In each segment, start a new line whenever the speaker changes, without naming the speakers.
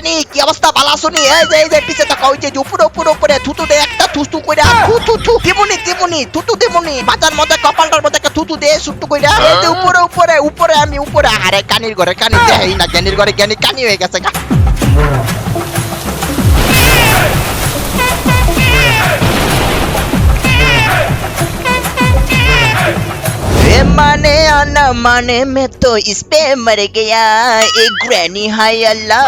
Granny কি অবস্থা বালা শুনি এই যে এই যে, পিছে তাকা ওই যে উপরে উপরে উপরে, থুতু দে একটা, থুতু কইরা, থু থু থু, দিমুনি দিমুনি, থুতু দিমুনি, বাজার মধ্যে, কপালটার মধ্যে একটা থুতু দে, সুট্টু কইরা, এই যে, উপরে উপরে উপরে, আমি উপরে, আরে কানির ঘরে কানি, দেই না কানির ঘরে কানি কানি হয়ে গেছে, গা। ए माने आना माने मैं तो इस पे मर गया एक ग्रैनी हाय अल्लाह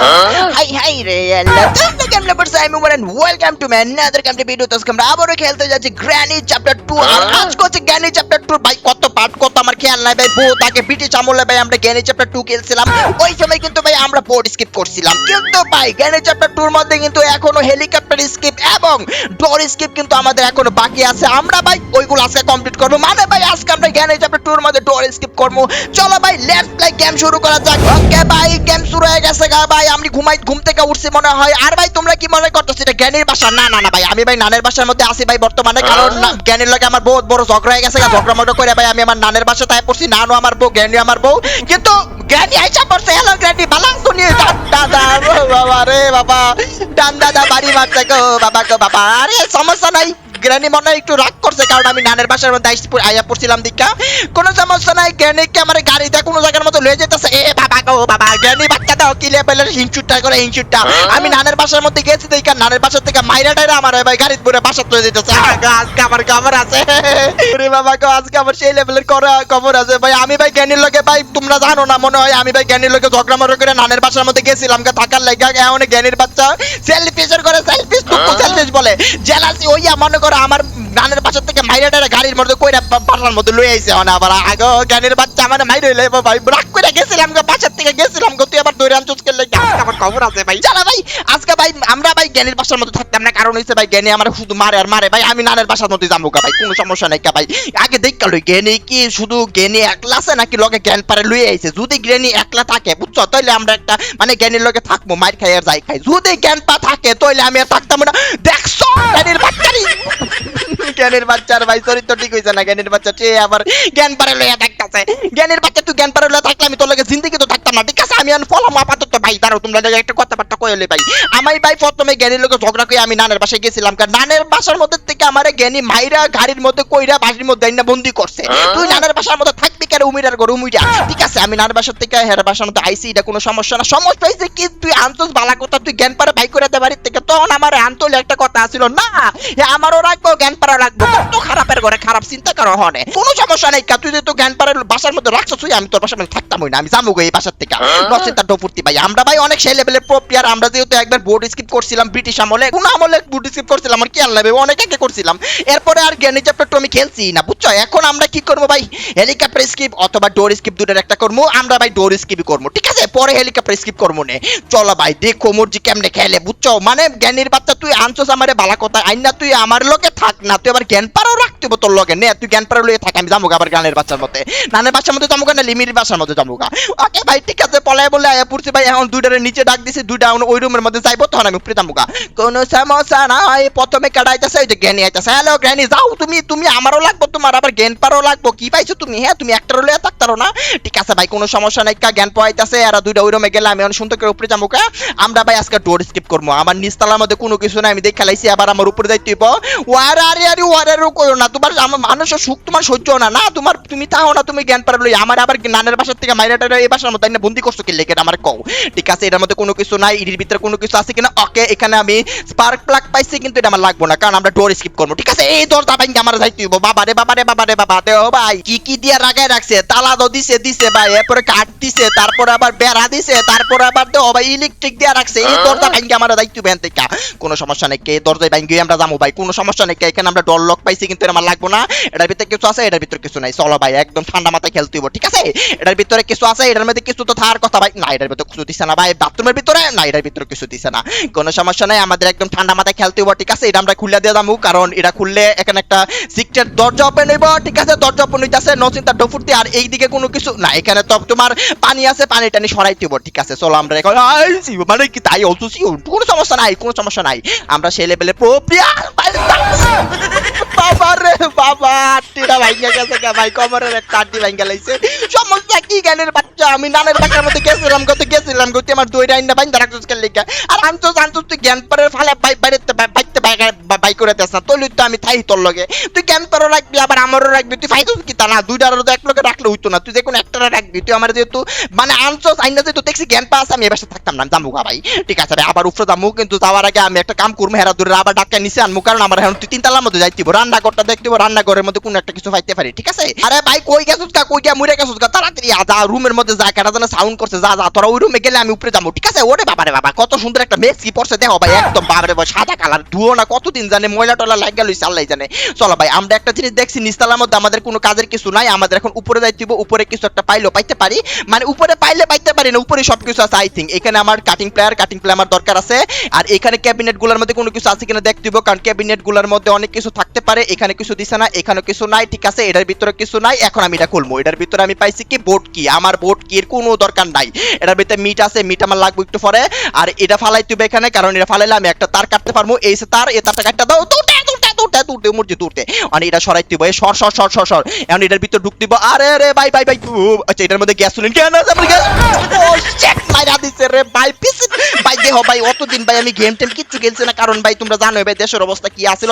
হাই হাই রে আল্লাহ তোমরা কেমন পড়ছো আমি বলেন welcome to my another come to video তো আমরা আবারও খেলতে যাচ্ছি গ্র্যানি চ্যাপ্টার 2 আর আজকে হচ্ছে গ্র্যানি চ্যাপ্টার 2 ভাই কত পার্ট কত আমার খেয়াল নাই ভাই বউ তাকে ব্রিটিশ আমলে ভাই আমরা গ্র্যানি চ্যাপ্টার 2 খেলছিলাম ওই সময় কিন্তু ভাই আমরা বোর্ড স্কিপ করছিলাম কিন্তু ভাই গ্র্যানি চ্যাপ্টার 2 এর মধ্যে কিন্তু এখনো হেলিকপ্টার স্কিপ এবং ডোর স্কিপ কিন্তু আমাদের এখনো বাকি আছে আমরা ভাই ওইগুলো আজকে কমপ্লিট করবো মানে ভাই আজকে আমরা গ্র্যানি চ্যাপ্টার 2 মধ্যে ডোর স্কিপ করব। চলো ভাই লেটস প্লে গেম শুরু করা যাক। ওকে ভাই গেম শুরু হয়ে গেছে গা ভাই আমি ঘুমাই ঘুম থেকে উঠছি মনে হয়। আর ভাই তোমরা কি মনে করতেছো এটা জ্ঞানীর বাসা না না না ভাই আমি ভাই নানের বাসার মধ্যে আছি ভাই বর্তমানে কারণ না- জ্ঞানীর লগে আমার বহুত বড় ঝগড়া হয়ে গেছে গা, ঝগড়া মগড়া করে ভাই আমি আমার নানের বাসা তাই পড়ছি নানও আমার বউ জ্ঞানী আমার বউ। কিন্তু জ্ঞানী আইসা পড়ছে হ্যালো জ্ঞানী বালাং শুনি দাদা বাবা রে বাবা ডান দাদা বাড়ি মারছে গো বাবা গো বাবা আরে সমস্যা নাই। গ্রানি মনে হয় একটু রাগ করছে কারণ আমি নানের বাসার মধ্যে আইসি আইয়া পড়ছিলাম দীক্ষা। কোনো সমস্যা নাই জ্ঞানীকে আমার গাড়িতে কোনো জায়গার মতো লয়ে যেতেছে? এ বাবা গো বাবা জ্ঞানী বাচ্চা দাও কি লেভেলের হিংসুটটা করে হিংসুটটা। আমি নানের বাসার মধ্যে গেছি দীক্ষা নানের বাসার থেকে মাইরা টাইরা আমার ভাই গাড়ি পুরো বাসা লয়ে যেতেছে। আগে আজকে আমার খবর আছে। ওরে বাবা গো আজকে আমার সেই লেভেলের করা খবর আছে। ভাই আমি ভাই জ্ঞানীর লগে ভাই তোমরা জানো না মনে হয় আমি ভাই জ্ঞানীর লগে ঝগড়া মগড়া করে নানের বাসার মধ্যে গেছিলাম। থাকার লাগা এমন জ্ঞানীর বাচ্চা। সেলফিশের করে সেলফিশ টুকু সেলফিশ বলে। জেলাসি ওইয়া মনে করো আমার গানের বাসার থেকে মাইরা গাড়ির মধ্যে কইরা বাসার মধ্যে লই আইছে। অনা আবার আগে গানের বাচ্চা আমার মাইরে হইলে ভাই। রাগ করে গেছিলাম গো বাসার থেকে গেছিলাম গো, তুই আবার দৌড়ে আজকে আমার খবর আছে ভাই। চলো ভাই আজকে ভাই আমরা ভাই জ্ঞানীর বাসার থাকতাম না কারণ হইছে ভাই জ্ঞানী আমার শুধু মারে আর মারে। ভাই আমি নানের বাসার যাব ভাই কোনো সমস্যা নাই ভাই। আগে দেখা লই জ্ঞানী কি শুধু জ্ঞানী একলা আছে নাকি লগে জ্ঞান পারে লই আইছে? যদি জ্ঞানী একলা থাকে বুঝছ? তাইলে আমরা একটা মানে জ্ঞানীর লগে থাকব মার খাই আর যাই খাই। যদি জ্ঞান পা থাকে তাইলে আমি আর থাকতাম না। দেখছ? জ্ঞানীর বাচ্চারি জ্ঞানের বাচ্চার ভাই চরিত্র ঠিক হইছে না? জ্ঞানের বাচ্চা সে আবার জ্ঞান পারে লইয়া থাকতাছে জ্ঞানের বাচ্চা তুই জ্ঞান পারে লইয়া থাকলে আমি তোর লগে জিন্দিগি তো থাকতাম না ঠিক আছে? আমি ফলাম আপাতত ভাই দাঁড়াও তোমরা একটা কথাবার্তা কইলে ভাই। আমি ভাই প্রথমে জ্ঞানীর লগে ঝগড়া করে আমি নানের বাসায় গেছিলাম কারণ নানের বাসার মধ্যে থেকে আমারে জ্ঞানী মাইরা গাড়ির মধ্যে কইরা বাসির মধ্যে আইনা বন্দি করছে। তুই নানের বাসার মধ্যে থাকবি কেন? উমিরার ঘর উমিরা ঠিক আছে আমি নানের বাসার থেকে হের বাসার মধ্যে আইসি এটা কোনো সমস্যা না। সমস্যা হইছে কি তুই আনতোস বালা কথা তুই জ্ঞান পারে ভাই করে দে বাড়ির থেকে তখন আমার আনতলে একটা কথা আছিল না আমারও রাখব জ্ঞান পাড়া রাখব কত খারাপের ঘরে খারাপ চিন্তা করো হনে কোনো সমস্যা নেই তুই তো জ্ঞান পাড়ার বাসার মধ্যে রাখছো তুই আমি তোর বাসার মধ্যে থাকতাম না আমি যাব এই বাসার থেকে। নচিন্তা ডপুর্তি ভাই। আমরা ভাই অনেক সেই লেভেলের প্রপিয়ার আমরা যেহেতু একবার বোর্ড স্কিপ করছিলাম ব্রিটিশ আমলে, কোন আমলে বোর্ড স্কিপ করছিলাম, আমার কি আল্লাহ অনেক আগে করছিলাম। এরপরে আর জ্ঞানী চ্যাপ্টার টু আমি খেলছি না, বুঝছ? এখন আমরা কি করব ভাই? হেলিকপ্টার স্কিপ অথবা ডোর স্কিপ দুটোর একটা করব, আমরা ভাই ডোর স্কিপই করব, ঠিক আছে? পরে হেলিকপ্টার স্কিপ করব নে। চলো ভাই, দেখো মুরজি কেমনে খেলে, বুঝছ? মানে জ্ঞানীর বাচ্চা, তুই আনছস আমারে বালা কথা, আইন না, তুই আমার লোকে থাক না, তুই আবার জ্ঞান পারও রাখতে হইবো তোর লগে নে, তুই জ্ঞান পারও লগে থাক, আমি যাব আবার গানের বাচ্চার মধ্যে। নানের বাচ্চার মধ্যে যাব না, লিমির বাচ্চার মধ্যে যাব ওকে ভাই, ঠিক আছে পলায় বলে আয়া পড়ছি ভাই, এখন দুইটারে নিচে ডাক দিছি, দুইটা ওই রুমের মধ্যে যাইবো, তখন আমি উপরে যাব কোনো সমস্যা নাই, প্রথমে কাটাইতেছে ওই যে জ্ঞানী আইতাছে হ্যালো জ্ঞানী, যাও, তুমি তুমি আমারও লাগবো, তোমার আবার জ্ঞান পারও লাগবো, কি পাইছো তুমি? হ্যাঁ তুমি একটা রলে থাকতারো না? ঠিক আছে ভাই, কোনো সমস্যা নাই, কা, জ্ঞান পাইতাছে আর দুইটা ওই রুমে গেলে আমি অনেক সুন্দর করে উপরে যাব আমরা ভাই আজকে ডোর স্কিপ করব আমার নিচতলার মধ্যে কোনো কিছু নাই, আমি দেখে খেলাইছি আবার আমার উপরে যাইতে হইব। ওয়ার, আরে আরে, ওয়ার, আরে করো না তোমার আমার মানুষের সুখ তোমার সহ্য না। না তোমার তুমি তাও না তুমি জ্ঞান পারল আমার আবার নানের বাসার থেকে মাইরাটা এই বাসার মধ্যে বন্দি করছ কি লেগে আমার কও। ঠিক আছে এটার মধ্যে কোনো কিছু নাই এর ভিতরে কোনো কিছু আছে কিনা? ওকে এখানে আমি স্পার্ক প্লাগ পাইছি কিন্তু এটা আমার লাগবো না কারণ আমরা ডোর স্কিপ করব। ঠিক আছে এই দরজা ভাঙ্গে আমার যাইতে হইব। বাবা রে বাবা রে বাবা রে বাবা দে ভাই কি কি দিয়া রাগায় রাখছে? তালা তো দিছে দিছে ভাই এরপরে কাঠ দিছে তারপরে আবার বেড়া দিছে তারপরে আবার দে ভাই ইলেকট্রিক দিয়া রাখছে। এই দরজা ভাঙ্গে আমার দায়িত্ব বেন থেকে। কোনো সমস্যা নেই কে দরজায় ভাঙ্গে আমরা যাব ভাই কোনো সমস্যা নেই এখানে আমরা ডর লক পাইছি কিন্তু এটা আমার লাগবো না। এটার ভিতরে কিছু আছে, এটার ভিতরে কিছু নাই। চলো ভাই, একদম ঠান্ডা মাথায় খেলতে হইব, ঠিক আছে? এটার ভিতরে কিছু আছে, এটার মধ্যে কিছু তো থাকার কথা ভাই। না, এটার ভিতরে কিছু দিছে না ভাই। বাথরুমের ভিতরে? না, এটার ভিতরে কিছু দিছে না। কোনো সমস্যা নাই, আমাদের একদম ঠান্ডা মাথায় খেলতে হইব, ঠিক আছে? এটা আমরা খুলে দিয়ে যাব কারণ এটা খুললে এখানে একটা সিক্রেট দরজা ওপেন হইব, ঠিক আছে? দরজা ওপেন হইতাছে নচিন্তা ডফুর্তি আর এইদিকে কোনো কিছু না। এখানে তো তোমার পানি আছে, পানি টানি সরাইতে হইব, ঠিক আছে? চলো আমরা এখন মানে কি তাই অলসুসি কোনো সমস্যা নাই, কোনো সমস্যা নাই। আমরা সেই লেভেলে প্রো প্লেয়ার বাবা বাবা আটটিটা গেছে ভাই কমরের একটা আটটি লাইছে। সমস্যা কি, জ্ঞানের বাচ্চা? আমি নানের বাচ্চার মধ্যে গেছিলাম গেছিলাম গতি আমার দুইটা আইনা বাইন্দা রাখছিস কে লিখা আর তুই জ্ঞান পারের ফালে বাইরে বাইতে বাই করে না। তৈলি তো আমি থাই তোর লগে। তুই জ্ঞান পারও রাখবি, আবার আমারও রাখবি, তুই কি তা না? তো এক লগে রাখলে হইতো না। তুই যে কোনো একটা রাখবি। তুই আমার যেহেতু মানে আনছোস, আইনা যেহেতু দেখছি জ্ঞান পাস, আমি এবার থাকতাম না। জামু ভাই, ঠিক আছে ভাই, আবার উপরে কিন্তু যাওয়ার আগে আমি একটা কাম করব, হেরা দূরে আবার ডাক্তার নিচে আনব কারণ আমার এখন তুই তিনতলার মধ্যে যাইতিব রান্নাঘরটা দেখতিব রান্নাঘরের মধ্যে কোনো একটা কিছু পাইতে পারি, ঠিক আছে? আরে ভাই, কই গেছিস কা কই গিয়া মুড়ে গেছিস কা তাড়াতাড়ি যা রুমের মধ্যে যা কেটা যেন সাউন্ড করছে, যা যা, তোরা ওই রুমে গেলে আমি উপরে যাব, ঠিক আছে? ওরে বাবা রে বাবা, কত সুন্দর একটা মেসি পড়ছে, দেখো ভাই, একদম বাবারে বাবা, সাদা কালার ধুও না, কতদিন জানে, ময়লা টলা লাগা লইছে আল্লাহ জানে। চলো ভাই, আমরা একটা জিনিস দেখছি, নিস্তালার মধ্যে আমাদের কোনো কাজের কিছু নাই, আমাদের এখন উপরে যাইতিব উপরে কিছু একটা পাইলো পাইতে পারি। মানে উপরে পাইলে পাইতে পারি না, উপরে সবকিছু আছে আই থিঙ্ক এখানে আমার কাটিং প্লেয়ার কাটিং প্লেয়ার আমার দরকার আছে। আর এখানে ক্যাবিনেটগুলোর মধ্যে কোনো কিছু আছে কিনা দেখতে দিব কারণ ক্যাবিনেটগুলোর মধ্যে অনেক কিছু থাকতে পারে। এখানে কিছু দিছে না এখানে কিছু নাই, ঠিক আছে, এটার ভিতরে কিছু নাই, এখন আমি এটা খুলবো। এটার ভিতরে আমি পাইছি কি, বোট কি, আমার বোট কি এর কোনো দরকার নাই। এটার ভিতরে মিট আছে, মিট আমার লাগবে একটু পরে, আর এটা ফালাই তুই এখানে, কারণ এটা ফালাইলে আমি একটা তার কাটতে পারব, এই তার, এই তারটা কাটতে দাও মুরজি মানে ভিতর আচ্ছা পিস। আমি গেম টেম কিচ্ছু খেলছি না, কারণ ভাই তোমরা জানো ভাই দেশের অবস্থা কি আছিল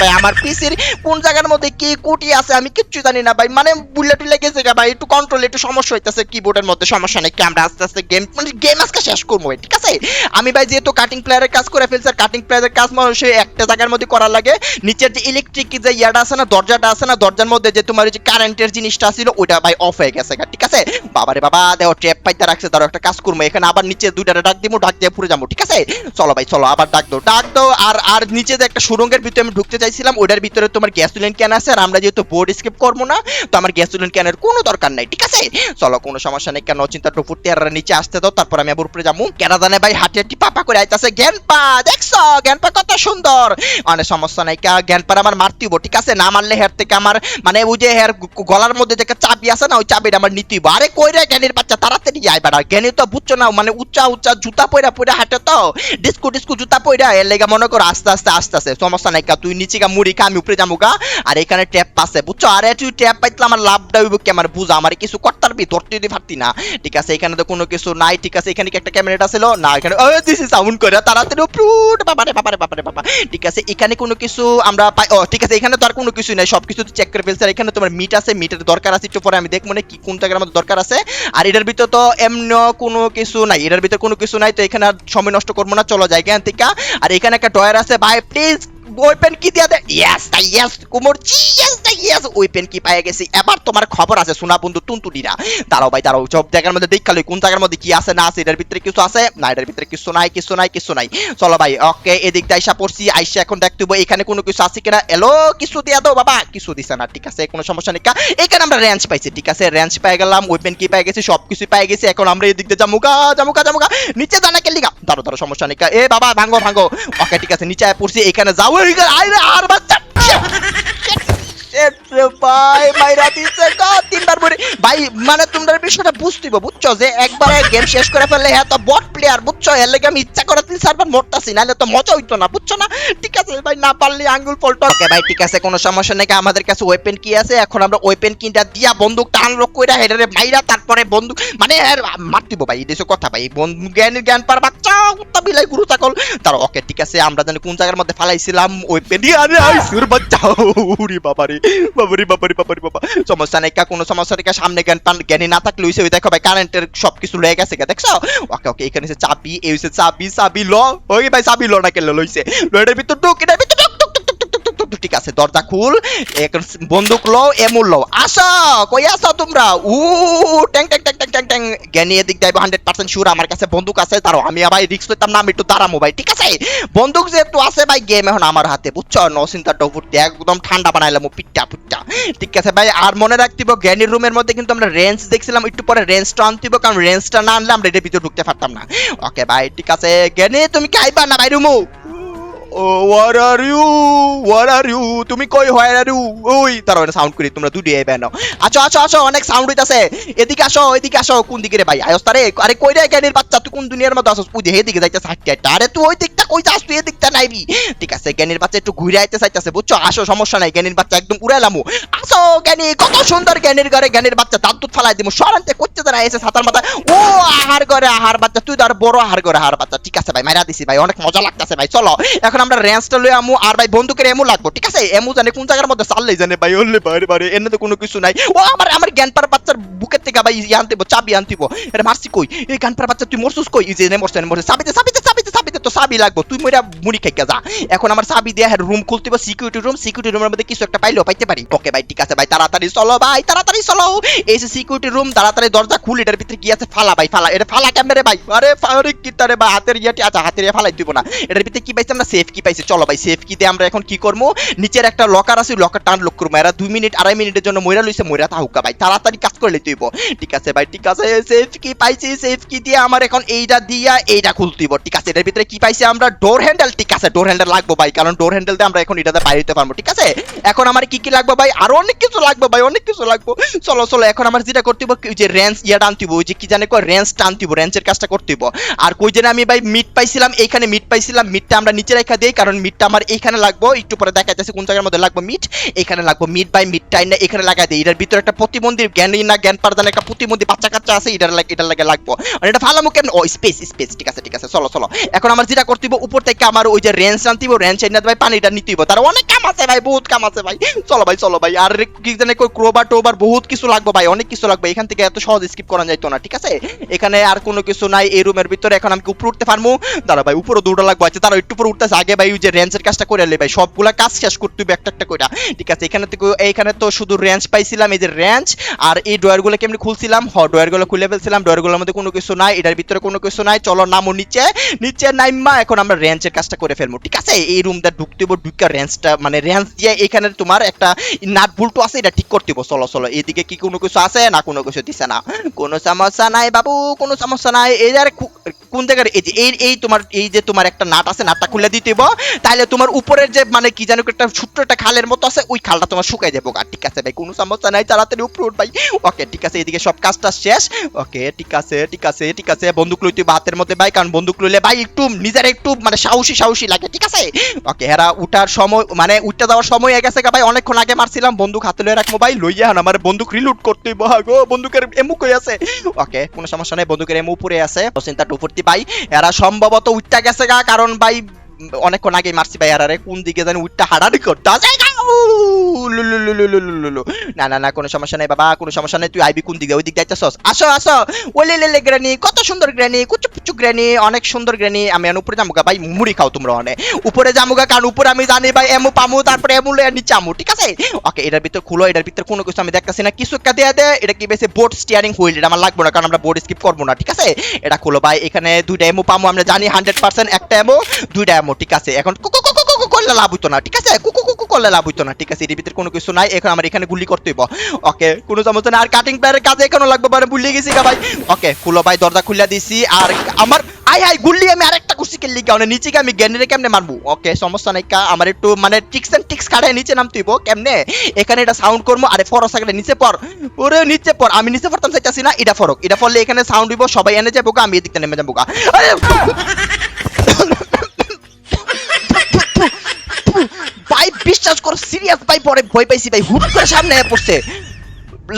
ভাই আমার পিসির কোন জায়গার মধ্যে কি কুটি আছে আমি কিচ্ছু জানি না ভাই। মানে বুলেট টুলে গেছে গা ভাই একটু কন্ট্রোল একটু সমস্যা হইতাছে কিবোর্ডের মধ্যে, সমস্যা নেই আমরা আস্তে আস্তে গেম মানে গেম আজকে শেষ করব ঠিক আছে? আমি ভাই যেহেতু কাটিং প্লেয়ারের কাজ করে ফেলছি, আর কাটিং প্লেয়ারের কাজ মানুষের একটা জায়গার মধ্যে করা লাগে। নিচের যে ইলেকট্রিক যে ইয়াটা আছে না, দরজাটা আছে না, দরজার মধ্যে যে তোমার যে কারেন্টের জিনিসটা ছিল, ওইটা ভাই অফ হয়ে গেছে ঠিক আছে? বাবারে বাবা, দেখো ট্র্যাপ পাইতে রাখছে তারও একটা কাজ করব, এখানে আবার নিচে দুইটা ডাক দিব, ডাক দিয়ে পুরো যাব, ঠিক আছে? চলো ভাই, চলো, আবার ডাক দাও ডাক দাও, আর আর নিচে যে একটা সুরঙ্গের ভিতরে আমি ঢুকতে চাইছিলাম ওটার ভিতরে তোমার গ্যাস সিলিন্ডার ক্যান আছে, আর আমরা যেহেতু বোর্ড স্কিপ করব না, তো আমার গ্যাস সিলিন্ডার ক্যানের কোনো দরকার নাই, ঠিক আছে? চলো, কোনো সমস্যা নেই, কেন চিন্তা টুপুর টেরারা নিচে আসতে দাও, তারপর আমি আবার উপরে যাব। কেনা জানে ভাই, হাঁটি হাঁটি পাপা করে আইতাছে। জ্ঞানপা দেখছ? জ্ঞানপা কত সুন্দর। অনেক সমস্যা নাই জ্ঞানপার আমার মারতিব ঠিক আছে? না মারলে হের থেকে আমার মানে ওই যে হের গলার মধ্যে যে চাবি আছে না, ওই চাবিটা আমার নিতিব আরে কই রে জ্ঞানের বাচ্চা, তাড়াতাড়ি আয় বেড়া। জ্ঞানী তো বুঝছ না মানে উচ্চা উচ্চা জুতা পয়রা পয়রা হাঁটে তো। ডিস্কো ডিস্কো জুতা পয়রা এর লেগে মনে করো আস্তে আস্তে আস্তে আস্তে। সমস্যা নাই তুই নিচে গা মুড়ি খা, আমি উপরে যাব গা। আর এখানে ট্যাপ পাচ্ছে বুঝছ? আরে তুই ট্যাপ পাইতলে আমার লাভটা হইব কি আমার বুঝা আমার কিছু করতে পারবি ধরতে যদি পারতি না। ঠিক আছে, এখানে তো কোনো কিছু নাই, ঠিক আছে, এখানে কি একটা ক্যামেরাটা ছিল না, এখানে ও দিস সাউন্ড করে, তাড়াতাড়ি উপরুট বাবারে বাবারে বাবারে বাবা ঠিক আছে, এখানে কোনো কিছু আমরা পাই, ও, ঠিক আছে, এখানে তো আর কোনো কিছু নাই সব কিছু চেক করে ফেলছে। আর এখানে তোমার মিট আছে মিটের দরকার আছে, একটু পরে আমি দেখব না কি, কোন জায়গার মধ্যে দরকার আছে। আর এটার ভিতর তো এমন কোনো কিছু নাই, এটার ভিতর কোনো কিছু নাই, তো এখানে আর সময় নষ্ট করব না, চলো যাই এখান আর এখানে একটা ডয়ার আছে, ভাই প্লিজ ওই পেন কি দিয়া দে। ইয়েস তাই ইয়েস কুমোর। জি ইয়েস তাই ইয়েস ওই পেন কি পাই গেছি। এবার তোমার খবর আছে, সোনা বন্ধু টুনটুনিরা। দাঁড়াও ভাই, দাঁড়াও। সব জায়গার মধ্যে দেখা লই। কোন জায়গার মধ্যে কি আছে, না আছে, এটার ভিতরে কিছু আছে? না, এটার ভিতরে কিছু নাই কিছু নাই কিছু নাই। চলো ভাই ওকে এদিক দিয়ে আইসা পড়ছি। আইসা এখন দেখতে হইবো এখানে কোনো কিছু আছে কিনা? এলো কিছু দিয়া দাও বাবা। কিছু দিছে না, ঠিক আছে, কোনো সমস্যা নেই। এখানে আমরা রেঞ্জ পাইছি, ঠিক আছে? রেঞ্জ পেয়ে গেলাম ওয়েপেন কি পেয়ে গেছি সব কিছু পেয়ে গেছি। এখন আমরা এদিক দিয়ে জামুকা জামুকা জামুকা নিচে জানা কে লিগা দাঁড়ো দাঁড়ো সমস্যা নেই। এ বাবা ভাঙ্গো ভাঙ্গো ওকে ঠিক আছে, নিচে পড়ছি। এখানে যাও। நீங்கள் ஆயிரம் ஆறு மாதம் মানে বুঝছ? যে গেম শেষ করে হ্যাঁ আমি ইচ্ছা করে মজা না না? ঠিক আছে, ভাই, না পারলে আমাদের কাছে কি আছে? এখন আমরা ওয়েপেন কিনটা দিয়া কইরা হেডারে তারপরে বন্দুক মানে এর মার দিব ভাই, এই কথা, ভাই বন্দুক জ্ঞানের জ্ঞান পার বাচ্চা কুত্তা বিলাই গুরু ছাগল। তার ওকে, ঠিক আছে, আমরা জানি কোন জায়গার মধ্যে ফালাইছিলাম ওয়েপেন আরে, আইসুর বাচ্চা উরি বাবারে। বাবারে, বাবারি বাবারি, বাবা। সমস্যা নেই কোনো সমস্যা নেই সামনে জ্ঞান পান জ্ঞানী না থাকলে হইছে ওই দেখো ভাই কারেন্টের সব কিছু লয়ে গেছে দেখছ? ওকে ওকে, এখানে চাবি, এই চাপি চাবি চাবি ল। ওই ভাই, চাবি ল না কেলে লইছে। লয়ের ভিতর ঢুক ভিতর আছে, দরজা খুল বন্দুক লও, এমুল লও। আসো, কই আসো তোমরা? উ, ট্যাং ট্যাং ট্যাং ট্যাং ট্যাং। ট্যাং জ্ঞানী এদিক যাইবো হান্ড্রেড পার্সেন্ট শিওর আমার কাছে বন্দুক আছে। তারও আমি আবার রিক্স লইতাম না, আমি একটু দাঁড়ামো ভাই, ঠিক আছে? বন্দুক যেহেতু আছে ভাই গেম এখন আমার হাতে, বুঝছ? নসিন্তা ডবুরটি একদম ঠান্ডা বানাইলাম পিট্টা পিট্টা ঠিক আছে ভাই, আর মনে রাখতিব জ্ঞানীর রুমের মধ্যে কিন্তু আমরা রেঞ্জ দেখছিলাম, একটু পরে রেঞ্জটা আনতিব কারণ রেঞ্জটা না আনলে আমরা এটার ভিতরে ঢুকতে পারতাম না। ওকে ভাই, ঠিক আছে। জ্ঞানী, তুমি কি আইবা না ভাই, রুমু? ও where are you where are তুমি কই হয় আর ওই, তারা সাউন্ড করি, তোমরা দুটি আইবে না আচ্ছা আচ্ছা আচ্ছা অনেক সাউন্ড হইতাছে। এদিকে আসো এদিকে আসো, কোন দিকে রে ভাই? আয়স তারে, আরে কই রে জ্ঞানীর বাচ্চা? তুই কোন দুনিয়ার মধ্যে আসছ পুজে এদিকে যাইতে সাইড আরে তুই ওই দিকটা কই যাস? তুই এদিকটা নাইবি ঠিক আছে, জ্ঞানীর বাচ্চা একটু ঘুরে আইতে চাইতেছে, বুঝছ? আসো, সমস্যা নাই, জ্ঞানীর বাচ্চা একদম উড়াইলামু আসো, জ্ঞানী, কত সুন্দর জ্ঞানীর ঘরে জ্ঞানীর বাচ্চা। দাঁত দুধ ফালাই দিমু। সরান্তে করতে দাঁড়া এসে সাতার মাথা ও, আহার ঘরে আহার বাচ্চা, তুই তো বড় আহার ঘরে আহার বাচ্চা। ঠিক আছে ভাই, মাইরা দিছি ভাই, অনেক মজা লাগতেছে ভাই, চলো। এখন আমরা রেঞ্জটা লই আমু, আর ভাই বন্দুকের এমু লাগবো, ঠিক আছে? এমু জানে কোন জায়গার মধ্যে চাললেই জানে ভাই হলে বাইরে বাইরে এনে তো কোনো কিছু নাই। ও আমার আমার জ্ঞান পার বাচ্চার বুকের থেকে ভাই ইয়ে আনতে চাবি আনতে হইবো। এটা মারছি কই? এই জ্ঞান পার বাচ্চা, তুই মরছিস কই? যে এনে মরছে এনে মরছে। চাবিতে চাবিতে চাবিতে চাবিতে তো চাবি লাগবো। তুই মইরা মুড়ি খাইকা যা। এখন আমার চাবি দিয়ে রুম খুলতে সিকিউরিটি রুম সিকিউরিটি রুমের মধ্যে কিছু একটা পাইলেও পাইতে পারি। ওকে ভাই, ঠিক আছে ভাই, তাড়াতাড়ি চলো ভাই, তাড়াতাড়ি চলো। এই যে সিকিউরিটি রুম তাড়াতাড়ি দরজা খুল, এটার ভিতরে কি আছে? ফালা ভাই, ফালা। এটা ফালা কেমনে রে ভাই? আরে আরে কি তারে ভাই, হাতের ইয়াটি আচ্ছা হাতের ইয়া ফালাই দিব না। এটার ভিতরে কি পাইছি আমরা? সেফ কি পাইছি, চলো ভাই সেফ কি দিয়ে আমরা এখন কি করব নিচের একটা লকার আছে লকার টান লক করব এরা দুই মিনিট, আড়াই মিনিটের জন্য মইরা লইছে, মইরা তাহুকা ভাই। তাড়াতাড়ি কাজ করলে তুইব ঠিক আছে ভাই, ঠিক আছে সেফ কি পাইছি সেফ কি দিয়ে আমার এখন এইটা দিয়া এইটা খুলতেইব ঠিক আছে, এটার ভিতরে কি পাইছি আমরা? ডোর হ্যান্ডেল ঠিক আছে ডোর হ্যান্ডেল লাগবো ভাই, কারণ ডোর হ্যান্ডেল দিয়ে আমরা এখন এটাতে বাইরে দিতে পারব, ঠিক আছে? এখন আমার কি কি লাগবে ভাই? আরও অনেক কিছু লাগবে ভাই, অনেক কিছু লাগবে। চলো চলো, এখন আমার যেটা করতে হবে যে রেঞ্জ ইয়াটা আনতে হবে যে কি জানে কয় রেঞ্জ টানতে হবে রেঞ্জের কাজটা করতে হবে আর কই জানে আমি ভাই মিট পাইছিলাম, এইখানে মিট পাইছিলাম মিটটা আমরা নিচে রেখা দেই, কারণ মিটটা আমার এইখানে লাগবো। একটু পরে দেখা যাচ্ছে কোন জায়গার মধ্যে লাগবে মিট এখানে লাগবে মিট বাই মিট টাইম না, এখানে লাগাই দেই। এটার ভিতরে একটা প্রতিবন্ধী জ্ঞানী না, জ্ঞান পারদান একটা প্রতিবন্ধী বাচ্চা কাচ্চা আছে, এটার লাগে এটার লাগে লাগবো। আর এটা ভালো মুখে ও স্পেস স্পেস ঠিক আছে ঠিক আছে, চলো চলো। এখন আমার যেটা করতে উপর থেকে আমার ওই যে রেঞ্জ আনতে হবে রেঞ্জ এনে ভাই পানিটা হবে তার অনেক কাম আছে ভাই, বহুত কাম আছে ভাই। চলো ভাই চলো ভাই। আর কি জানে কই ক্রোবার টোবার বহুত কিছু লাগবে ভাই, অনেক কিছু লাগবে। এখান থেকে এত সহজ স্কিপ করা যাইতো না, ঠিক আছে? এখানে আর কোনো কিছু নাই, এই রুমের ভিতরে এখন আমি উপরে উঠতে পারব দাঁড়া ভাই, উপরে দুটো লাগবে আচ্ছা তারা একটু উপরে উঠতেছে, আগে ভাই ওই যে রেঞ্জের কাজটা করে আনলে ভাই। সবগুলা কাজ শেষ করতে হবে একটা একটা কইরা। ঠিক আছে, এখানে থেকে এইখানে তো শুধু রেঞ্জ পাইছিলাম এই যে রেঞ্জ আর এই ডয়ারগুলো কেমনি খুলছিলাম? হ ডয়ারগুলো খুলে ফেলছিলাম ডয়ারগুলোর মধ্যে কোনো কিছু নাই, এটার ভিতরে কোনো কিছু নাই, চলো নামো নিচে। নিচে নাইমা এখন আমরা রেঞ্জের কাজটা করে ফেলব। ঠিক আছে, এই রুমটা ঢুকতে হইব ঢুকা রেঞ্জটা মানে রেঞ্জ দিয়ে এখানে তোমার একটা নাট বুলটো আছে, এটা ঠিক করতে হইব চলো চলো, এদিকে কি কোনো কিছু আছে? না, কোনো কিছু দিছে না। কোনো সমস্যা নাই বাবু, কোনো সমস্যা নাই। এই যে কোন জায়গার এই যে, এই তোমার এই যে তোমার একটা নাট আছে নাটটা খুলে দিতে হইব তাহলে তোমার উপরের যে মানে কি জানো একটা ছোট্ট একটা খালের মতো আছে, ওই খালটা তোমার শুকাই যাব গা ঠিক আছে ভাই, কোনো সমস্যা নাই, তাড়াতাড়ি উপরে উঠ ভাই। ওকে, ঠিক আছে, এদিকে সব কাজটা শেষ। ওকে, ঠিক আছে ঠিক আছে ঠিক আছে, বন্দুক লইতে হইব হাতের মধ্যে ভাই, কারণ বন্দুক লইলে ভাই একটু নিজের একটু মানে সাহসী সাহসী লাগে, ঠিক আছে? ওকে, হেরা উঠার সময় মানে উঠতে যাওয়ার সময় হয়ে গেছে ভাই, অনেকক্ষণ আগে মারছিলাম, বন্দুক হাতে লয়ে রাখব ভাই লইয়া হন আমার বন্দুক রিলুট করতে হইব গো, বন্দুকের এমু কই আছে। ওকে, কোনো সমস্যা নাই, বন্দুকের এমু উপরে আছে চিন্তা টুপুরতি ভাই এরা সম্ভবত উঠতে গেছে গা, কারণ ভাই অনেকক্ষণ আগে মারছি ভাই আর কোন দিকে জানি উঠটা হাডাডি করতে। আছে না না না কোনো সমস্যা নাই বাবা কোনো সমস্যা নাই তুই আইবি কোন দিকে ওই দিক দিয়ে সস আসো আসো ওলে লেলে গ্রানি কত সুন্দর গ্রানি কুচু পুচু গ্রানি অনেক সুন্দর গ্রানি আমি উপরে জামুগা ভাই মুড়ি খাও তোমরা অনেক উপরে জামুগা কারণ উপরে আমি জানি ভাই এমু পামু তারপরে এমু লয়ে নিচে আমু ঠিক আছে ওকে এটার ভিতর খুলো এটার ভিতর কোনো কিছু আমি দেখতেছি না কিছু একটা দেয়া দে এটা কি বেশি বোর্ড স্টিয়ারিং হুইল এটা আমার লাগবে না কারণ আমরা বোর্ড স্কিপ করব না ঠিক আছে এটা খুলো ভাই এখানে দুইটা এমু পামু আমরা জানি হান্ড্রেড পার্সেন্ট একটা এমো দুইটা এমো ঠিক আছে এখন কুকু করলে লাভ হইতো না, ঠিক আছে? কুকু কুকু করলে লাভ হইতো না, ঠিক আছে? এর ভিতরে কোনো কিছু নাই, এখন আমার এখানে গুলি করতে হইব। ওকে, কোনো সমস্যা নাই। আর কাটিং প্লেয়ারের কাজে এখনও লাগবে মানে ভুলে গেছি ভাই। ওকে খুলো ভাই, দরজা খুলে দিছি। আর আমার আই আই গুল্লি আমি আরেকটা কুস্তি খেললি কারণে নিচে গিয়ে আমি গ্যান্ডারে কেমনে মারবো? ওকে, সমস্যা নাই কা আমার একটু মানে টিক্স এন্ড টিক্স কাটায় নিচে নামতে হইব, কেমনে? এখানে এটা সাউন্ড করব, আরে ফরস আগে নিচে পর ওরে, নিচে পর আমি নিচে পড়তাম, চাইতাছি না, এটা ফরক এটা ফলে এখানে সাউন্ড হইব, সবাই এনে যাব আমি এদিকটা নেমে যাব। আরে ভাই বিশ্বাস করো সিরিয়াস ভাই পরে ভয় পাইছি ভাই। হুট করে সামনে পড়ছে।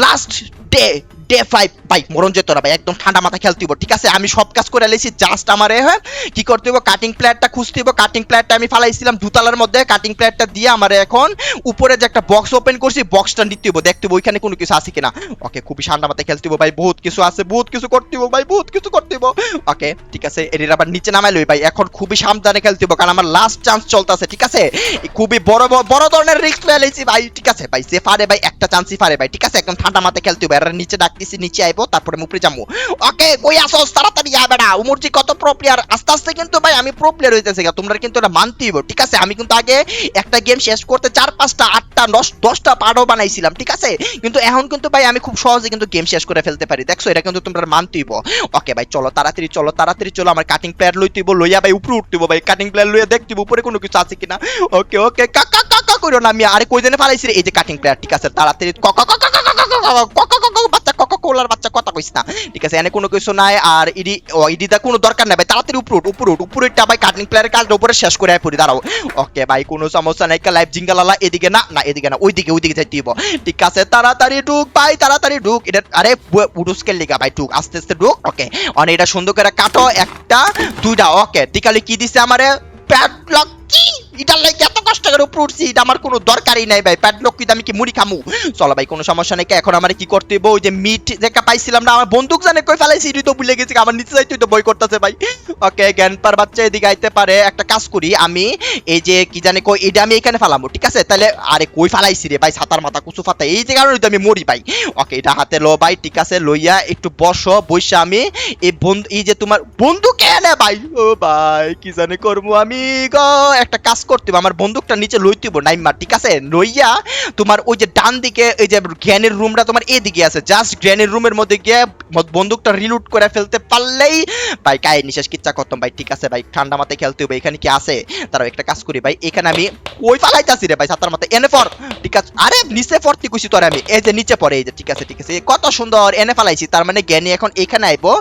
লাস্ট ডে ডে ফাইভ ভাই, মরণ যেত না ভাই, একদম ঠান্ডা মাথা খেলতে হইব ঠিক আছে? আমি সব কাজ করে লেছি জাস্ট আমারে হ্যাঁ? কি করতে হইব? কাটিং প্লেয়ারটা খুঁজতে হইব কাটিং প্লেয়ারটা আমি ফালাইছিলাম দুতলার মধ্যে কাটিং প্লেয়ারটা দিয়ে আমারে এখন উপরে যে একটা বক্স ওপেন করছি বক্সটা নিতে হইব, দেখতে হইব ওইখানে কোনো কিছু আছে কিনা। ওকে, খুবই ঠান্ডা মাথায় খেলতে হইব ভাই, বহুত কিছু আছে, বহুত কিছু করতে হইব ভাই, বহুত কিছু করতে হইব। ওকে, ঠিক আছে এর আবার নিচে নামাই লই ভাই, এখন খুবই সাবধানে খেলতে হইব কারণ আমার লাস্ট চান্স চলতেছে, ঠিক আছে? খুবই বড় বড়- ধরনের রিস্ক লইছি ভাই, ঠিক আছে? ভাই, যে ফারে ভাই, একটা চান্সই ফারে ভাই, ঠিক আছে? একদম ঠান্ডা মাথায় খেলতে হবে আর নিচে ডাকতেছি, নিচে আইবো তারপরে মুপরে যাব ওকে কই আসোস তাড়াতাড়ি যাবে না উমরজি কত প্রো প্লেয়ার আস্তে আস্তে কিন্তু ভাই আমি প্রো প্লেয়ার হইতেছে তোমরা কিন্তু এটা মানতেই হবে ঠিক আছে আমি কিন্তু আগে একটা গেম শেষ করতে চার পাঁচটা আটটা দশ দশটা পারও বানাইছিলাম ঠিক আছে কিন্তু এখন কিন্তু ভাই আমি খুব সহজে কিন্তু গেম শেষ করে ফেলতে পারি দেখছ এটা কিন্তু তোমরা মানতেই ওকে ভাই চলো তাড়াতাড়ি চলো তাড়াতাড়ি চলো আমার কাটিং প্লেয়ার লইতেইব লইয়া ভাই উপরে উঠতেইব ভাই কাটিং প্লেয়ার লইয়া দেখতেইব উপরে কোনো কিছু আছে কিনা ওকে ওকে কাকা কাকা কইরো না আমি আরে কই দিনে ফালাইছি রে? এই যে কাটিং প্লেয়ার ঠিক আছে তাড়াতাড়ি কক কক কক কক কক কক বাচ্চা কথা কইস না। ঠিক আছে, এনে কোনো কিছু নাই, আর ইডি, ও ইডিটা কোনো দরকার নাই ভাই। তাড়াতাড়ি উপরে উঠ উপরে উঠ। উপরে উঠটা ভাই কাটিং প্লেয়ারের কাজটা উপরে শেষ করে পড়ি, দাঁড়াও। ওকে ভাই, কোনো সমস্যা নাই লাইভ জিঙ্গালালা এদিকে না না, এদিকে না, ওইদিকে ওইদিকে যাইতে দিব ঠিক আছে, তাড়াতাড়ি ঢুক ভাই, তাড়াতাড়ি ঢুক। এটা, আরে উডুসকের লিগা ভাই, ঢুক, আস্তে আস্তে ঢুক, ওকে। অনেক এটা সুন্দর করে কাটো, একটা, দুইটা, ওকে। টিকালি কি দিছে আমারে? প্যাডলক কি? এটার লাগে এত কষ্ট করে উপরে উঠছি এটা আমার কোনো দরকারই নাই ভাই। প্যাডলক কি আমি কি মুড়ি খামু? চলো ভাই কোনো সমস্যা নেই। এখন আমার কি করতে হইব? ওই যে মিট যেটা পাইছিলাম না আমার বন্দুক জানে কই ফেলাইছি এটি তো ভুলে গেছি আমার নিচে যাইতে তো বই করতেছে ভাই। ওকে জ্ঞান পার বাচ্চা এদিকে আইতে পারে। একটা কাজ করি আমি এই যে কি জানি কই এটা আমি এখানে ফালামু ঠিক আছে? তাহলে আরে কই ফালাইছি রে ভাই সাতার মাথা কুচু ফাতা। এই যে কারণে তো আমি মরি ভাই। ওকে এটা হাতে লো ভাই ঠিক আছে? লইয়া একটু বসো বইসা আমি। এই বন্ধু এই যে তোমার বন্ধু কেন ভাই? ও ভাই কি জানে করব আমি গো? একটা কাজ করতে হবে, আমার বন্দুকটা নিচে লইতে হইব নাইমা, ঠিক আছে? লইয়া তোমার ওই যে ডান দিকে, এই যে জ্ঞানের রুমটা তোমার এদিকে আছে। জাস্ট জ্ঞানের রুমের মধ্যে গিয়ে বন্দুকটা রিলুট করে ফেলতে পারলেই ভাই কায় নিশেষ কিচ্ছা করতাম ভাই, ঠিক আছে ভাই, ঠান্ডা মাথায় খেলতে হবে এখানে কি আছে? তারাও একটা কাজ করি ভাই, এখানে আমি ওই ফালাইতাছি রে ভাই সাতার মাথায়? এনে ফর ঠিক আছে? আরে, নিচে ফরতি কইছি তোর আমি, এই যে নিচে পড়ে, এই যে, ঠিক আছে ঠিক আছে কত সুন্দর এনে ফালাইছি, তার মানে জ্ঞানী এখন এখানে আইবো,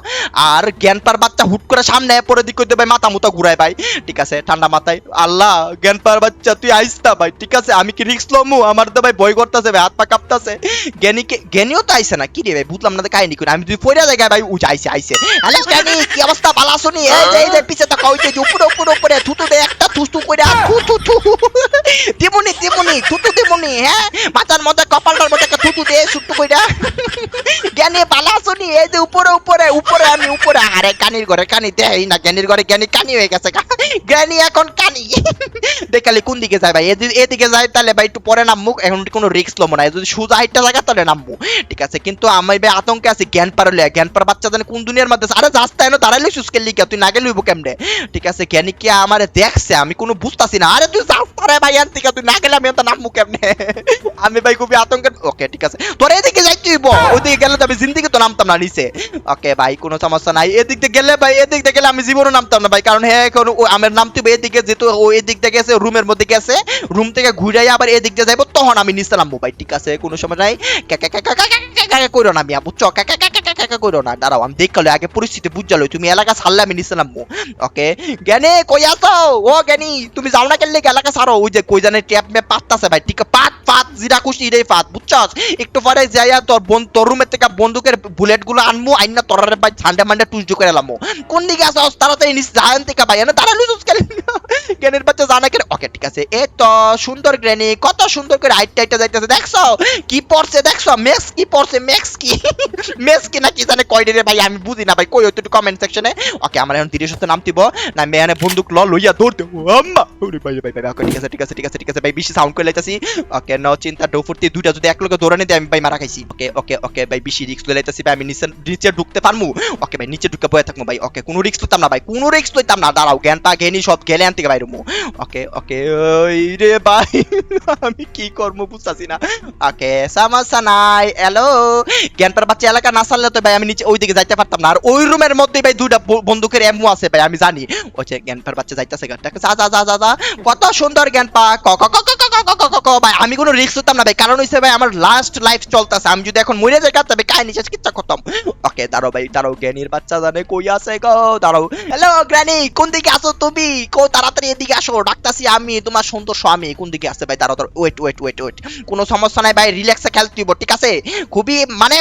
আর জ্ঞান পার বাচ্চা হুট করে সামনে পরে দিক করতে ভাই, মাথা মুতা ঘুরায় ভাই, ঠিক আছে, ঠান্ডা মাথায়, আল্লাহ, জ্ঞান পার বাচ্চা তুই আইস না ভাই, ঠিক আছে? আমি কি রিক্স লমু? আমার তো ভাই ভয় করতেছে, ভাই, হাত পা কাঁপতাছে। জ্ঞানীকে জ্ঞানীও তো আইছে না কি রে ভাই? বুঝলাম না কাহিনী করে আমি তুই পড়ে জায়গায় ভাই উঠে আইছে আইছে হ্যালো জ্ঞানী, কি অবস্থা? ভালো আসনি এই যে এই যে, পিছে তো কইতে যে উপরে উপরে উপরে, থুতু দে, একটা থুতু কইরা, থু থু থু। দিমুনি দিমুনি, থুতু দিমুনি হ্যাঁ? মাথার মধ্যে, কপালটার মধ্যে একটা থুতু দে, সুট্টু কইরা। জ্ঞানী, ভালো আসনি এই যে, উপরে উপরে উপরে, আমি উপরে। আরে, কানির ঘরে কানি, দেই না, জ্ঞানীর ঘরে জ্ঞানী কানি হয়ে গেছে জ্ঞানী এখন কানি। দেখালে কোন দিকে যায় ভাই? এদি- এদিকে যায় তাহলে ভাই একটু পরে নামবো এখন কোনো রিস্ক লমো না। যদি সুজা হাইটটা জায়গা তাহলে নামবো ঠিক আছে, কিন্তু আমি ভাই আতঙ্কে আছি, জ্ঞান পারলে জ্ঞান পার বাচ্চা জানে কোন দুনিয়ার মধ্যে আরে আরে তাই দাঁড়াইলে সুস্কেল লিখা তুই না গেলে কেমনে? ঠিক আছে, জ্ঞানী কি আমারে দেখছে? আমি কোনো বুঝতাছি না। আরে তুই রাস্তা রে ভাই আনতে তুই না গেলে আমি তো নামবো কেমনে আমি ভাই খুবই আতঙ্কের ওকে ঠিক আছে তোর এদিকে যাইতে হইব ওইদিকে গেলে তো আমি তো নামতাম না নিচে ওকে ভাই কোনো সমস্যা নাই এদিক দিয়ে গেলে ভাই এদিক দিয়ে গেলে আমি জীবনও নামতাম না ভাই কারণ হ্যাঁ এখন আমার নামতে হবে এদিকে যেহেতু ও এদিক থেকে গেছে রুমের মধ্যে গেছে রুম থেকে ঘুরাই আবার এদিক দিয়ে যাইবো তখন আমি নিচে নামবো ভাই ঠিক আছে কোনো সময় নাই কইরো না মিয়া বুঝছ ক্যাকা ক্যাকা না, দাঁড়াও, আমি দেখাল আগে পরিস্থিতি বুঝালো তুমি এলাকা ছাড়লে আমি নিচে নামবো। ওকে জ্ঞানী কই আছো? ও জ্ঞানী তুমি যাও না কেন এলাকা ছাড়ো? ওই যে কই জানে ট্যাপ মে পাততাছে ভাই, ঠিক পাত পাত, জিরা খুশি রে পাত, বুঝছস? একটু পরে যাইয়া তোর বন, তোর রুমের থেকে বন্দুকের বুলেটগুলো আনমু, আইনা তোরারে ভাই ঠান্ডা মান্ডা টুসজু করে লামু কোন দিকে আসস তাড়াতাড়ি নিচ জায়ন থেকে ভাই, এনে দাঁড়া লুজুস কেন? জ্ঞানের বাচ্চা জানা কেন? ওকে ঠিক আছে। এ তো সুন্দর গ্রেনি কত সুন্দর করে হাইট টাইটটা যাইতেছে, দেখছ? কি পড়ছে দেখছ? মেক্স কি পড়ছে মেক্স কি? মেক্স কি না কি জানে কয় রে ভাই, আমি বুঝি না ভাই। কই কমেন্ট সেকশনে ওকে, আমার এখন নামতিব। না, মেয়ানে বন্দুক ল, লইয়া দৌড়তে আম্মা। ভাই ভাই ভাই, ওকে, ঠিক আছে ঠিক আছে ঠিক আছে ঠিক আছে। ভাই, বেশি সাউন্ড করে লাইতাছি। ওকে, নো, চিন্তা ডোফুরতি দুইটা যদি এক দেয়, আমি ভাই মারা খাইছি। ওকে ওকে ওকে, ভাই, বেশি লই লাইতাছি ভাই, আমি নিচে নিচে ঢুকতে পারমু। ওকে, ভাই, নিচে ঢুকে বয়ে থাকব ভাই। ওকে, কোনো রিস্ক লইতাম না ভাই, কোনো রিস্ক লইতাম না। দাঁড়াও জ্ঞান পা জ্ঞানী সব গেলে আনতে ভাই রুমু। ওকে ওকে, ওই রে ভাই, আমি কি করব বুঝতাছি না। ওকে সমস্যা নাই হ্যালো জ্ঞানপার বাচ্চা এলাকা না সারলে তো ভাই আমি নিচে ওই দিকে যাইতে পারতাম না আর ওই রুমের মধ্যে ভাই দুইটা বন্দুকের এমও আছে ভাই আমি জানি ও যে জ্ঞান পার বাচ্চা যাইতেছে যা যা যা যা যা কত সুন্দর জ্ঞানপা ক ক ক ক ভাই আমি কোনো রিস্ক নিতাম না ভাই কারণ হইছে ভাই আমার লাস্ট লাইফ চলতেছে আমি যদি এখন মরে যাই তবে কাহিনী শেষ কিচ্ছা করতাম ওকে দাঁড়াও ভাই দাঁড়াও জ্ঞানীর বাচ্চা জানে কই আছে গো দাঁড়াও হ্যালো গ্রানি কোন দিকে আছো তুমি কো তাড়াতাড়ি এদিকে আসো ডাকতাছি আমি তোমার সুন্দর স্বামী কোন দিকে আছে ভাই দাঁড়াও ওয়েট ওয়েট ওয়েট ওয়েট কোনো সমস্যা নাই ভাই রিল্যাক্সে খেলতে ঠিক আছে খুবই মানে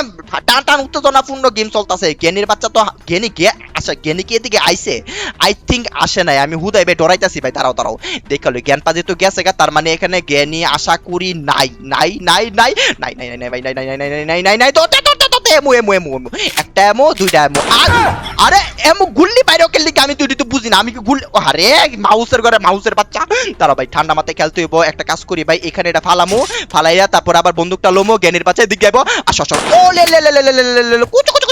টান টান উত্তেজনা পূর্ণ গেম চলতেছে গেনির বাচ্চা তো গেনি কে আচ্ছা গেনি কে এদিকে আইছে আই থিঙ্ক আসে নাই আমি হুদাই ভাই ডরাইতাছি ভাই দাঁড়াও দাঁড়াও দেখাল জ্ঞান পাজে তো গেছে গা তার মানে এখানে জ্ঞানী আশা করি নাই নাই নাই নাই নাই নাই নাই নাই নাই নাই নাই নাই নাই নাই নাই তো এমু এমু এমু এমু একটা এমো দুইটা এমো আর আরে এম গুল্লি বাইরেও ওকে লিখে আমি তুই তো বুঝি না আমি কি গুল আরে মাউসের ঘরে মাউসের বাচ্চা তারা ভাই ঠান্ডা মাথায় খেলতে হইব একটা কাজ করি ভাই এখানে এটা ফালামো ফালাইয়া তারপর আবার বন্দুকটা লোমো জ্ঞানের বাচ্চা দিকে যাব আর আসো ও লে লে লে লে লে লে কুচু কুচু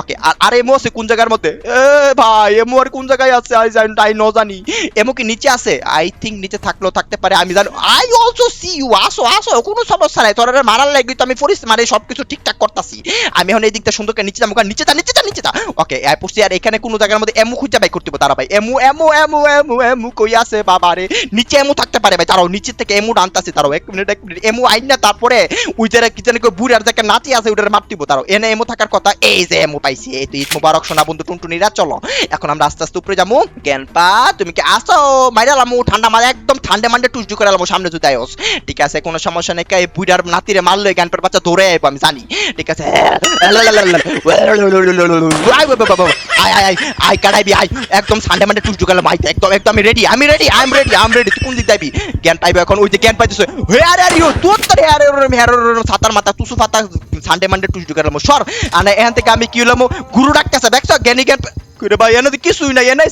ওকে, আর আর এমো আছে কোন জায়গার মধ্যে? ভাই এমো আর কোন জায়গায় আছে? আই জানি আই ন জানি। এমো কি নিচে আছে? আই থিংক নিচে থাকলেও থাকতে পারে, আমি জানি আই অলসো সি ইউ, আসো আসো, কোনো সমস্যা নাই। মারার লাগি তো আমি ফরিস মানে সবকিছু ঠিকঠাক করতাছি। আমি এখন এই দিকটা সুন্দর করে নিচে যাব। নিচে নিচে নিচে ওকে, আই পড়ছি, আর এখানে কোনো জায়গার মধ্যে এমু খুঁজে বাই করতে তারা ভাই এমু এমু এমু এমু এমু কই আছে বাবা রে নিচে এমু থাকতে পারে ভাই। তারাও নিচে থেকে এমু আনতাছি তারাও এক মিনিট এক মিনিট। এমু আইন না, তারপরে ওই কি জানি বুড়ার জায়গা নাচি আছে, ওটার মারতিব তারাও এনে এমু থাকার কথা। এই যে এমু পাইছি এই তো ঈদ মুবারক সোনা বন্ধু টুনটুনিরা, চলো। এখন আমরা আস্তে আস্তে উপরে যাব জ্ঞানপা তুমি কি আসো? মাইরা লামু, ঠান্ডা মারে, একদম ঠান্ডা মান্ডে টুসডু করে লামু সামনে যদি আয়োস ঠিক আছে, কোনো সমস্যা নেই এই বুড়ার নাতিরে মারলে জ্ঞানপার বাচ্চা ধরে আইবো, আমি জানি। ঠিক আছে। আয় আয় আয় আয় কাটাইবি, আয়। একদম সানডে মানডে টুসডু গেলাম আই একদম একদম, আমি রেডি আমি ready I am ready I am ready তুই কোন দিক যাবি জ্ঞান পাইবে এখন, ওই যে জ্ঞান পাইতেছে, হে, আরে আরে ইউ তোর তোর আরে হে আরে সাতার মাথা, তুসু ফাতা সানডে মানডে টুসডু গেলাম সর। আনে, এখান থেকে আমি কি হলাম গুরু ডাকতেছে দেখছ? জ্ঞানী জ্ঞান করে ভাই, এনে কিছুই নাই, এনে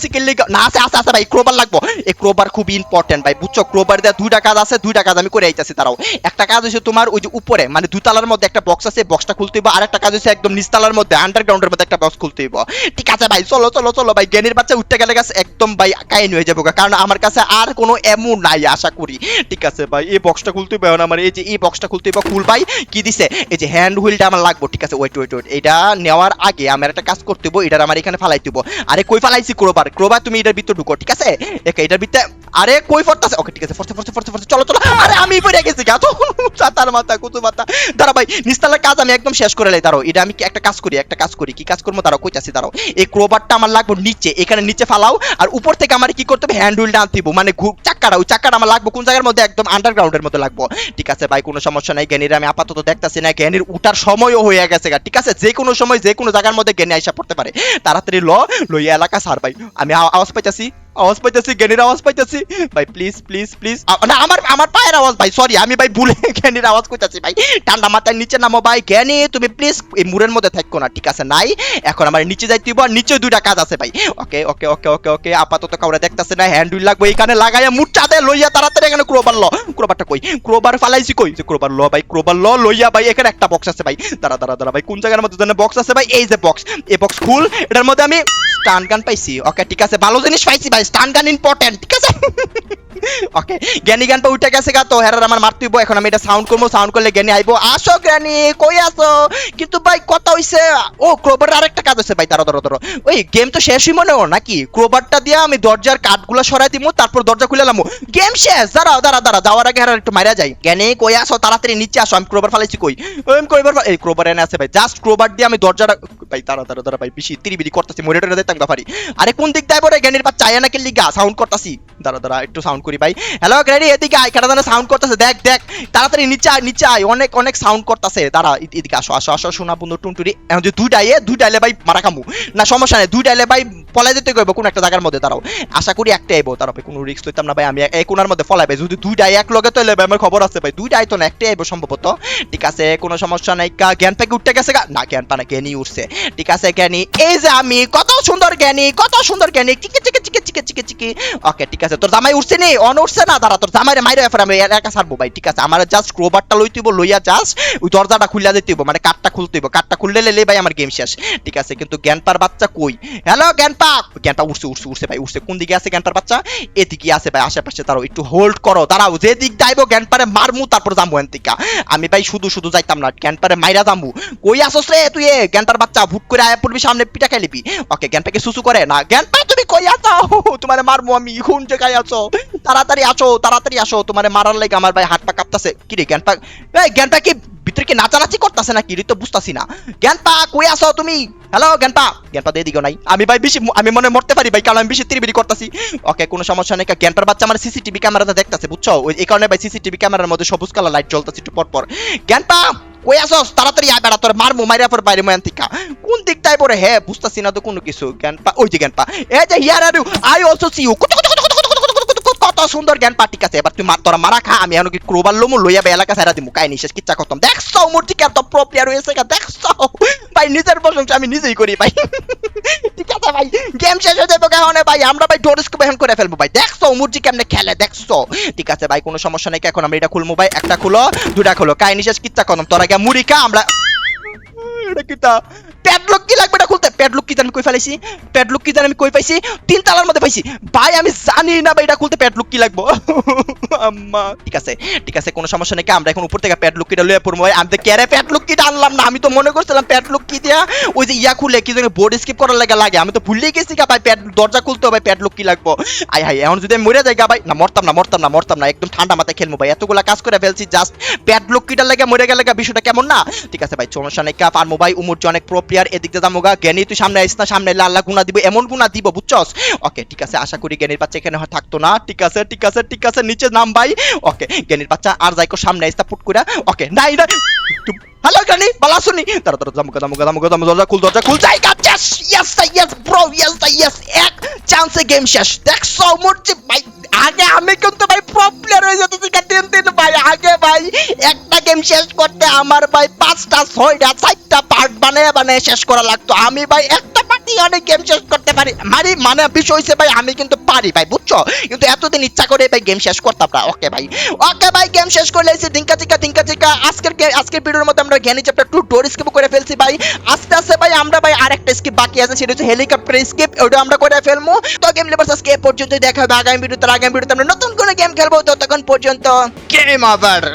না, আছে আছে আছে ভাই ক্রোবার লাগবো। ক্রোবার ইম্পর্টেন্ট ভাই, বুঝছ? ক্রোবার দুইটা কাজ আছে, দুইটা কাজ আমি করে আইতাছি তারাও একটা কাজ তোমার ওই যে উপরে মানে দুতলার মধ্যে একটা বক্স আছে বক্সটা খুলতে হইব, আর একটা কাজ একদম নিচতলার মধ্যে আন্ডারগ্রাউন্ডের মধ্যে একটা বক্স খুলতে হইব। ঠিক আছে ভাই, চলো চলো চলো ভাই বাচ্চা উঠতে গেলে গেছে একদম ভাই হয়ে যাব কারণ আমার কাছে আর কোনো এমন নাই, আশা করি। ঠিক আছে ভাই, এই বক্সটা খুলতে হইব আমার এই যে এই বক্সটা খুলতে হইব, খুল ভাই, কি দিছে? এই যে হ্যান্ড হুইলটা আমার লাগবো, ঠিক আছে ওয়েট ওয়েট ওয়েট এটা নেওয়ার আগে আমার একটা কাজ করতে হইব এটার আমার এখানে ফালাই দিব। আরে কই ফালাইছি ক্রোবার? ক্রোবার তুমি এটার ভিতর ঢুকো ঠিক আছে? একে এটার ভিতরে আরে কই ফরতাছে? ওকে ঠিক আছে ফরতে ফরতে ফরতে ফরতে চলো চলো। আরে আমি পড়ে গেছি গা তো চাতার মাথা কুতু মাথা। দাঁড়া ভাই নিস্তালার কাজ আমি একদম শেষ করে লাই দাঁড়াও এটা আমি একটা কাজ করি একটা কাজ করি কি কাজ করব? দাঁড়াও কইতাছি দাঁড়াও। এই ক্রোবারটা আমার লাগবে নিচে এখানে নিচে ফালাও আর উপর থেকে আমার কি করতে হবে? হ্যান্ড হুইলটা হইবো, মানে ঘু- চাক্কাটা ওই চাক্কাটা আমার লাগবে কোন জায়গার মধ্যে? একদম আন্ডারগ্রাউন্ডের মধ্যে লাগবো। ঠিক আছে ভাই কোনো সমস্যা নাই জ্ঞানীর আমি আপাতত দেখতাছি না জ্ঞানীর উঠার সময়ও হয়ে গেছে গা ঠিক আছে? যে কোনো সময় যে কোনো জায়গার মধ্যে জ্ঞানী আইসা পড়তে পারে। তাড়াতাড়ি ল লইয়া এলাকা সার পাই আমি আওয়াজ পাইতাছি আওয়াজ পাইতেছি, জ্ঞানীর আওয়াজ পাইতেছি। ভাই প্লিজ প্লিজ প্লিজ না, আমার আমার পায়ের আওয়াজ, ভাই সরি আমি, ভাই, ভুলে জ্ঞানীর আওয়াজ কইতাছি, ভাই। ঠান্ডা মাথায় নিচে নামো, ভাই, জ্ঞানী, তুমি প্লিজ এই মুরের মধ্যে থাকো না, ঠিক আছে? নাই? এখন আমার নিচে যাইতে আর নিচে দুইটা কাজ আছে, ভাই। ওকে ওকে ওকে ওকে ওকে, আপাতত কাউরে দেখতাছে না হ্যান্ড হুইল লাগবে এখানে লাগাইয়া মুটটা দে, লইয়া তাড়াতাড়ি এখানে ক্রোবার ল। ক্রোবারটা কই? ক্রোবার ফালাইছি কই? যে ক্রোবার ল, ভাই ক্রোবার ল, লইয়া, ভাই, এখানে একটা বক্স আছে, ভাই। দাঁড়া দাঁড়া দাঁড়া, ভাই, কোন জায়গার মধ্যে জানে বক্স আছে, ভাই? এই যে বক্স এই বক্স খুল এটার মধ্যে আমি স্টান গান পাইছি। ওকে, ঠিক আছে, ভালো জিনিস পাইছি, ভাই। স্টান গান ইম্পর্টেন্ট ঠিক আছে? ওকে জ্ঞানী জ্ঞান পা উঠে গেছে গা, তো হেরার আমার মারতে হইবো, এখন আমি এটা সাউন্ড করব সাউন্ড করলে জ্ঞানী আইবো। আসো জ্ঞানী কই আসো কিন্তু ভাই, কথা হইছে, ও ক্রোবার আরেকটা কাজ আছে ভাই তারা ধরো ধরো ওই গেম তো শেষই মনে হয়, নাকি? ক্রোবারটা দিয়ে আমি দরজার কাঠগুলো সরাই দিমু, তারপর দরজা খুলে লামু গেম শেষ, দাঁড়াও দাঁড়া দাঁড়া যাওয়ার আগে হেরার একটু মারা যাই। জ্ঞানী কই আসো তাড়াতাড়ি নিচে আসো, আমি ক্রোবার ফালাইছি, কই? আমি ক্রোবার এই ক্রোবার এনে আছে ভাই জাস্ট ক্রোবার দিয়ে আমি দরজাটা ভাই তারা তারা তারা ভাই, বেশি তিরিবিরি করতেছি মনিটরে দিতাম গাফারি। আরে কোন দিক দেয় পরে জ্ঞানীর বাচ্চা, আয়া নাকি লিগা সাউন্ড করতাছি। দাঁড়া দাঁড়া, একটু সাউন্ড করি ভাই। হ্যালো গ্রেডি এদিকে আয় কেটা দাঁড়া সাউন্ড করতেছে? দেখ দেখ, তাড়াতাড়ি নিচে আয় নিচে আয়। অনেক অনেক সাউন্ড করতেছে। দাঁড়া এদিকে আসো আসো আসো, শোনা বন্ধু টুনটুরি এখন যদি দুই ডাইয়ে দুই ডাইলে ভাই মারা কামু না, সমস্যা নেই দুই ডাইলে ভাই পলাই যেতে কইব কোন একটা জায়গার মধ্যে, দাঁড়াও। আশা করি একটা আইবো তারা কোনো রিস্ক লইতাম না ভাই, আমি এই কোনার মধ্যে ফলাই ভাই, যদি দুই ডাই এক লগে তো ভাই, আমার খবর আছে ভাই দুই ডাই তো না একটা আইবো সম্ভবত। ঠিক আছে, কোনো সমস্যা নাই কা, জ্ঞান থেকে উঠতে গেছে না, জ্ঞান পা না জ্ঞানী উঠছে। ঠিক আছে, জ্ঞানী, এই যে আমি, কত সুন্দর জ্ঞানী, কত সুন্দর জ্ঞানী, চিকে চিকে চিকে চিকে চিকে চিকে। ওকে ঠিক আছে, তোর জামাই উঠছে নি? অন উঠছে না? দাঁড়া, তোর জামাইরে মাইরে এফার আমি একা ছাড়বো ভাই, ঠিক আছে? আমার জাস্ট ক্রোবারটা লইতে হইব লইয়া জাস্ট ওই দরজাটা খুললা দিতে হইব মানে কাঠটা খুলতে হইব। কাঠটা খুললে লেলে ভাই আমার গেম শেষ। ঠিক আছে, কিন্তু জ্ঞানপার বাচ্চা কই? হ্যালো জ্ঞানপা জ্ঞানপা উঠছে উঠছে উঠছে ভাই উঠছে কোন দিকে আছে জ্ঞানপার বাচ্চা? এদিকে আছে ভাই, আশেপাশে তারাও একটু হোল্ড করো। দাঁড়াও যে দিক জ্ঞানপারে মারমু, তারপর যাব এন আমি ভাই শুধু শুধু যাইতাম না জ্ঞানপারে মাইরা যামু। কই আসোস রে তুই এ? জ্ঞানপার বাচ্চা ভুট করে আয়া পড়বি সামনে পিটা খাই লিবি ওকে জ্ঞানপাকে সুসু করে। না জ্ঞানপা তুমি কই আছো? তোমারে মারমু আমি, কোন জায়গায় আছো? তাড়াতাড়ি আসো তাড়াতাড়ি আসো। তোমারে মারার লাগে আমার ভাই হাত পা কাঁপতাছে। কি রে জ্ঞানপা এই জ্ঞানপা কি ভিতরে কি নাচানাচি করতেছে না কি তো বুঝতাছি না। জ্ঞানপা, কই আসো তুমি? হ্যালো জ্ঞানপা। জ্ঞানপা, দিয়ে দিগো নাই। আমি ভাই বেশি, আমি মনে মরতে পারি ভাই, কারণ আমি বেশি তিরিবিরি করতেছি। ওকে, কোনো সমস্যা নেই জ্ঞানপার বাচ্চা আমার সিসিটিভি ক্যামেরাতে দেখতাছে, বুঝছ? ওই, এই কারণে ভাই সিসিটিভি ক্যামেরার মধ্যে সবুজ কালার লাইট জ্বলতেছে একটু পর পর জ্ঞানপা, কই আসস তাড়াতাড়ি আয় বেড়া, তোর মারমু, মাইরা পর বাইরে ময়ান থেকে কোন দিকটায় পরে হ্যাঁ বুঝতাছি না তো কোনো কিছু। জ্ঞানপা, ওই যে জ্ঞানপা। এই যে here are I also see you কত সুন্দর জ্ঞান পাটিক আছে। এবার তুই তোরা মারা খা আমি এখন কি ক্রোবার লমু? লইয়া বে এলাকা সারা দিমু। কাই নিশেষ কিচ্ছা করতাম দেখছ মূর্তি কেন তো প্রপ্রিয়ার হয়েছে গা, দেখছ? ভাই নিজের প্রশংসা আমি নিজেই করি ভাই। ঠিক আছে ভাই। গেম শেষ হয়ে যাবে কারণে ভাই আমরা ভাই ডোরস্কোপ এখন করে ফেলব ভাই। দেখছ মূর্তি কেমনে খেলে দেখছ? ঠিক আছে ভাই কোনো সমস্যা নেই এখন আমরা এটা খুলবো ভাই। একটা খুলো দুটা খুলো। কাই নিশেষ কিচ্ছা করতাম তোরা গিয়ে মুড়ি খা আমরা এটা কিতা প্যাডলক কি লাগবে এটা খুলতে। কি জানি কই ফেলাইছি? কি জানি আমি কই পাইছি? তিন তালার মধ্যে পাইছি। ভাই, আমি জানি না ভাই এটা খুলতে কি আম্মা, ঠিক আছে ঠিক আছে, কোনো সমস্যা নেই আমরা এখন উপর থেকে কিটা লয়ে ভাই। আমি তো কিটা আনলাম না। আমি তো মনে করছিলাম প্যাডলক কি দিয়া ওই যে ইয়া খুলে কি জানি বোর্ড স্কিপ করার লাগে লাগে। আমি তো ভুলেই গেছি গা ভাই, প্যাড দরজা খুলতে হবে প্যাডলক কি লাগবো। আই হাই এখন যদি আমি মরে যাই গা ভাই, না মরতাম না মরতাম না মরতাম না, একদম ঠান্ডা মাথায় খেলব ভাই। এতগুলা কাজ করে ফেলছি জাস্ট প্যাডলক কিটা লাগে মরে গেলে বিষয়টা কেমন না? ঠিক আছে ভাই, সমস্যা নেই কাপ আর মোবাইল উমুর অনেক প্রো প্লেয়ার দিয়ে যাব গা। জ্ঞানী, তুই সামনে আসিস না, সামনে আল্লাহ গুণা দিব, এমন গুণা দিব, বুঝছস? ওকে, ঠিক আছে, আশা করি জ্ঞানীর বাচ্চা এখানে থাকতো না। ঠিক আছে ঠিক আছে ঠিক আছে, নিচে নাম ভাই ওকে, জ্ঞানীর বাচ্চা আর যাইকো, সামনে আইস ফুট করে ওকে, নাই না হ্যালো জ্ঞানী বালা শুনি তারা তারা জামুকা জামুকা জামুকা জামুকা দরজা খুল দরজা খুল যাই গাছ yes yes bro yes yes এক চান্সে গেম শেষ দেখছ মরছি ভাই আগে আমি কিন্তু ভাই প্রো প্লেয়ার হয়ে যেতেছি কা দিন ভাই আগে ভাই একটা গেম শেষ করতে আমার ভাই পাঁচটা ছয়টা চারটা পার্ট বানিয়ে বানিয়ে শেষ করা লাগতো আমি ভাই একটা পার্টি অনেক গেম শেষ করতে পারি মানে মানে বিষয় হয়েছে ভাই আমি কিন্তু পারি ভাই বুঝছ কিন্তু এতদিন ইচ্ছা করে ভাই গেম শেষ করতাম না ওকে ভাই ওকে ভাই গেম শেষ করে এসে ডিঙ্কা চিকা ডিঙ্কা চিকা আজকের আজকের ভিডিওর মধ্যে আমরা জ্ঞানী চ্যাপ্টার টু ডোর স্কিপ করে ফেলছি ভাই। আস্তে আস্তে ভাই, আমরা ভাই আরেকটা স্কিপ বাকি আছে, সেটা হচ্ছে হেলিকপ্টার স্কিপ ওটা আমরা করে ফেলব। তো গেম লেভার আজকে পর্যন্ত দেখা হবে। আগামী ভিডিওতে আগামী ভিডিওতে আমরা নতুন কোনো গেম খেলব। ততক্ষণ পর্যন্ত গেম ওভার